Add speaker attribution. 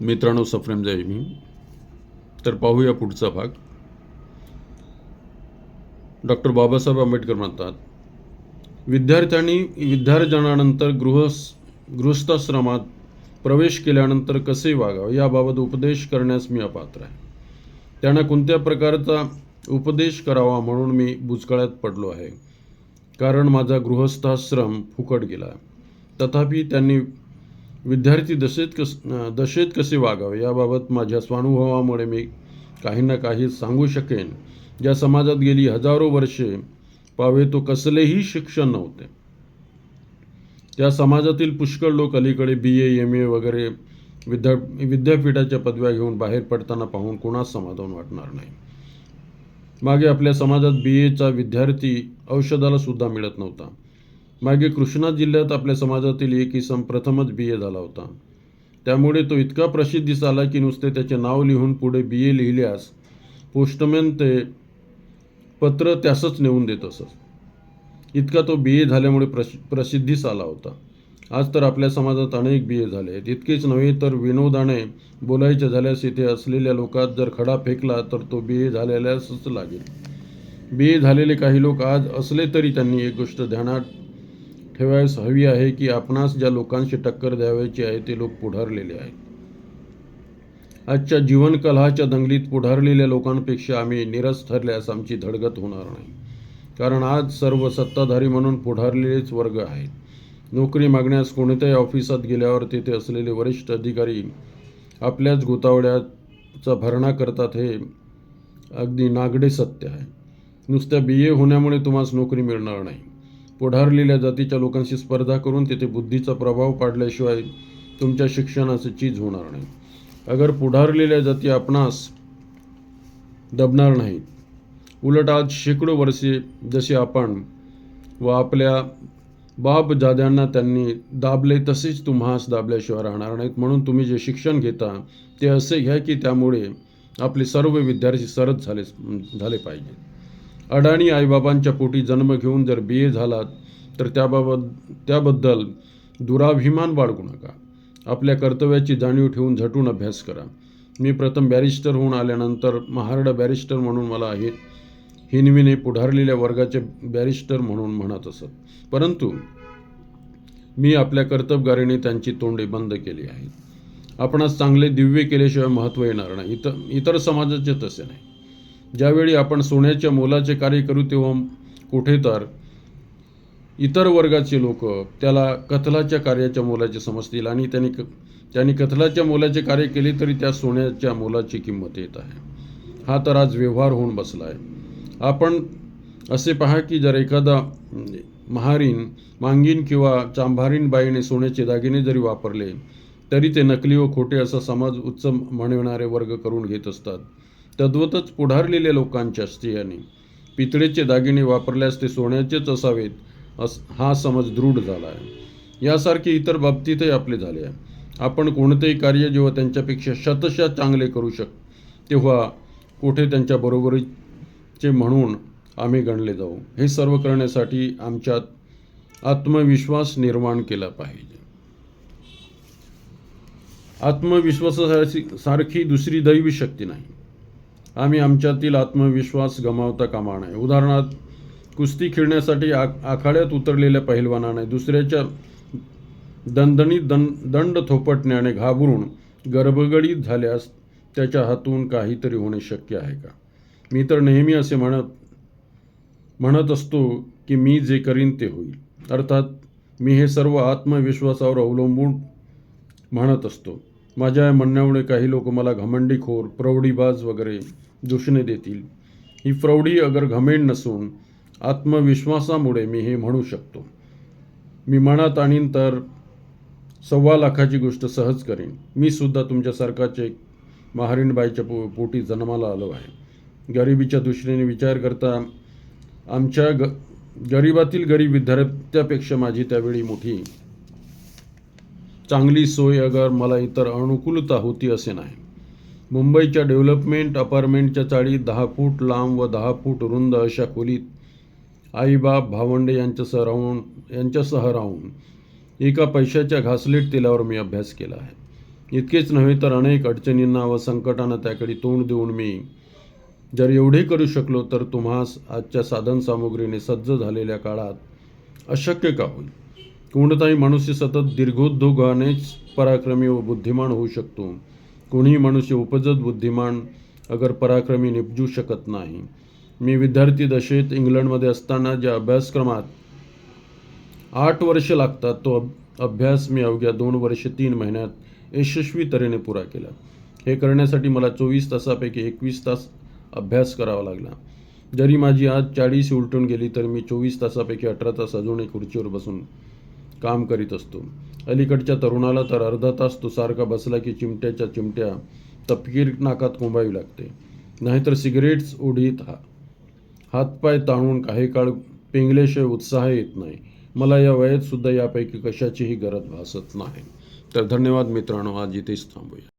Speaker 1: मित्रांनो सफ्रेम जाई मी तर पाहूया पुढचा भाग. डॉक्टर बाबासाहेब आंबेडकर म्हणतात विद्यार्थ्यांनी विद्यार्जनानंतर गृह गृहस्थाश्रमात प्रवेश केल्यानंतर कसे वागावे याबाबत उपदेश करण्यास मी अपात्र आहे. त्यांना कोणत्या प्रकारचा उपदेश करावा म्हणून मी बुचकळ्यात पडलो आहे. कारण माझा गृहस्थाश्रम फुकट गेला. तथापि त्यांनी विद्यार्थी दशेत कस दशेत कसे वागावे? याबाबत माझ्या स्वानुभवामुळे मी काही ना काही सांगू शकेन. ज्या समाजात गेली हजारो वर्षे पावे तो कसलेही शिक्षण नव्हते. त्या समाजातील पुष्कळ लोक अलीकडे बी ए एम ए वगैरे विद्या विद्यापीठाच्या पदव्या घेऊन बाहेर पडताना पाहून कोणास समाधान वाटणार नाही? मागे आपल्या समाजात बी एचा विद्यार्थी औषधाला सुद्धा मिळत नव्हता. मागे कृष्णा जिल्ह्यात आपल्या समाजातील एक इसम प्रथमच बी ए झाला होता. त्यामुळे तो इतका प्रसिद्धीस आला की नुसते त्याचे नाव लिहून पुढे बी ए लिहिल्यास पोस्टमॅन ते पत्र त्यासच नेऊन देत असत. इतका तो बी ए झाल्यामुळे प्रसि प्रसिद्धीस आला होता. आज तर आपल्या समाजात अनेक बी ए झाले आहेत. इतकेच नव्हे तर विनोदाने बोलायचे झाल्यास इथे असलेल्या लोकात जर खडा फेकला तर तो बी ए झालेल्यासच लागेल. बी ए झालेले काही लोक आज असले तरी त्यांनी एक गोष्ट ध्यानात ठेवायस हवी आहे की आपणास ज्या लोकांशी टक्कर द्यावयाची आहे ते लोक पुढारलेले आहेत. आजच्या जीवनकलाच्या दंगलीत पुढारलेल्या लोकांपेक्षा आम्ही निरस ठरल्यास आमची धडगत होणार नाही. कारण आज सर्व सत्ताधारी म्हणून पुढारलेलेच वर्ग आहेत. नोकरी मागण्यास कोणत्याही ऑफिसात गेल्यावर तेथे असलेले वरिष्ठ अधिकारी आपल्याच गोतावड्याचा भरणा करतात हे अगदी नागडे सत्य आहे. नुसत्या बी ए होण्यामुळे तुम्हाला नोकरी मिळणार नाही. पुढारलेल्या जातीच्या लोकांशी स्पर्धा करून तेथे बुद्धीचा प्रभाव पाडल्याशिवाय तुमच्या शिक्षणाची चीज होणार नाही. अगर पुढारलेल्या जाती आपणास दबणार नाहीत. उलट आज शेकडो वर्षे जसे आपण व आपल्या बाप जाद्यांना त्यांनी दाबले तसेच तुम्हास दाबल्याशिवाय राहणार नाहीत. म्हणून तुम्ही जे शिक्षण घेता ते असे घ्या की त्यामुळे आपले सर्व विद्यार्थी सरस झाले झाले पाहिजेत. अडाणी आईबाबांच्या पोटी जन्म घेऊन जर बी ए झालात तर त्याबाबत त्याबद्दल दुराभिमान बाळगू नका. आपल्या कर्तव्याची जाणीव ठेवून झटून अभ्यास करा. मी प्रथम बॅरिस्टर होऊन आल्यानंतर महारडा बॅरिस्टर म्हणून मला आहे हिनवीने पुढारलेल्या वर्गाचे बॅरिस्टर म्हणून म्हणत असत. परंतु मी आपल्या कर्तबगारीने त्यांची तोंडे बंद केली आहेत. आपणास चांगले दिव्य केल्याशिवाय महत्त्व येणार नाही. इतर इतर समाजाचे तसे नाही. ज्यावेळी आपण सोन्याच्या मोलाचे कार्य करू तेव्हा कुठे तर इतर वर्गाचे लोक त्याला कथलाच्या कार्याच्या मोलाचे समजतील आणि त्यांनी क त्यांनी कथलाच्या मोलाचे कार्य केले तरी त्या सोन्याच्या मोलाची किंमत येत आहे. हा तर आज व्यवहार होऊन बसला आहे आपण असे पहा की जर एखादा महारीन मांगीन किंवा चांभारीन बाईने सोन्याचे दागिने जरी वापरले तरी ते नकली व खोटे असा समाज उच्च म्हणविणारे वर्ग करून घेत असतात. तद्वतच पुढारलेल्या लोकांच्या स्त्रियांनी पितळेचे दागिने वापरल्यास ते सोन्याचेच असावेत अस हा समज दृढ झाला आहे यासारखे इतर बाबतीतही आपले झाले आहे. आपण कोणतेही कार्य जेव्हा त्यांच्यापेक्षा शतशा चांगले करू शक तेव्हा कुठे त्यांच्या बरोबरीचे म्हणून आम्ही गणले जाऊ. हे सर्व करण्यासाठी आमच्यात आत्मविश्वास निर्माण केला पाहिजे. आत्मविश्वासासारखी सारखी दुसरी दैवी शक्ती नाही. आम्ही आमच्यातील आत्मविश्वास गमावता कामा नये. उदाहरणार्थ कुस्ती खेळण्यासाठी आ आखाड्यात उतरलेल्या पहिलवानाने दुसऱ्याच्या दणदणीत दं दंड थोपटण्याने घाबरून गर्भगडीत झाल्यास त्याच्या हातून काहीतरी होणे शक्य आहे का? मी तर नेहमी असे म्हणत म्हणत असतो की मी जे करीन ते होईल. अर्थात मी हे सर्व आत्मविश्वासावर अवलंबून म्हणत असतो. माझ्या या म्हणण्यामुळे काही लोक मला घमंडीखोर प्रौढीबाज वगैरे दूषणे देतील ही प्रौढी अगर घमेंड नसून आत्मविश्वासामुळे मी हे म्हणू शकतो. मी मनात आणीन तर सव्वा लाखाची गोष्ट सहज करेन. मी सुद्धा तुमच्यासारखाचे महारीणबाईच्या पो पोटी जन्माला आलो आहे. गरिबीच्या दृष्टीने विचार करता आमच्या ग गरिबातील गरीब विद्यार्थ्यापेक्षा माझी त्यावेळी मोठी चांगली सोय अगर मला इतर अनुकूलता होती असे नाही. मुंबईच्या डेव्हलपमेंट अपार्टमेंटच्या चाळीत दहा फूट लांब व दहा फूट रुंद अशा खोलीत आईबाप भावंडे यांच्यासह राहून यांच्यासह राहून एका पैशाच्या घासलेट तेलावर मी अभ्यास केला आहे. इतकेच नव्हे तर अनेक अडचणींना व संकटांना त्याकडे तोंड देऊन मी जर एवढे करू शकलो तर तुम्हास आजच्या साधनसामुग्रीने सज्ज झालेल्या काळात अशक्य का होईल? कोणताही मनुष्य सतत दीर्घोद्योगानेच पराक्रमी व बुद्धिमान होऊ शकतो. कोणीही मनुष्य उपजत बुद्धिमान अगर पराक्रमी निपजू शकत नाही. मी विद्यार्थी दशेत इंग्लंडमध्ये असताना ज्या अभ्यासक्रमात आठ वर्ष लागतात तो अभ्यास मी अवघ्या दोन वर्ष तीन महिन्यात यशस्वी तऱ्हेने पुरा केला. हे करण्यासाठी मला चोवीस तासापैकी एकवीस तास अभ्यास करावा लागला. जरी माझी आज चाळीस उलटून गेली तर मी चोवीस तासापैकी अठरा तास अजूनही खुर्चीवर बसून काम करीत असतो. अलीकडच्या तरुणाला तर अर्धा तास तो सारखा बसला की चिमट्याच्या चिमट्या तपकीर नाकात कोंबावी लागते. नाहीतर सिगरेट्स ओढीत हा. हातपाय ताणून काही काळ पिंगलेशिवाय उत्साह येत नाही. मला या वयातसुद्धा यापैकी कशाचीही गरज भासत नाही. तर धन्यवाद मित्रांनो आज इथेच थांबूया.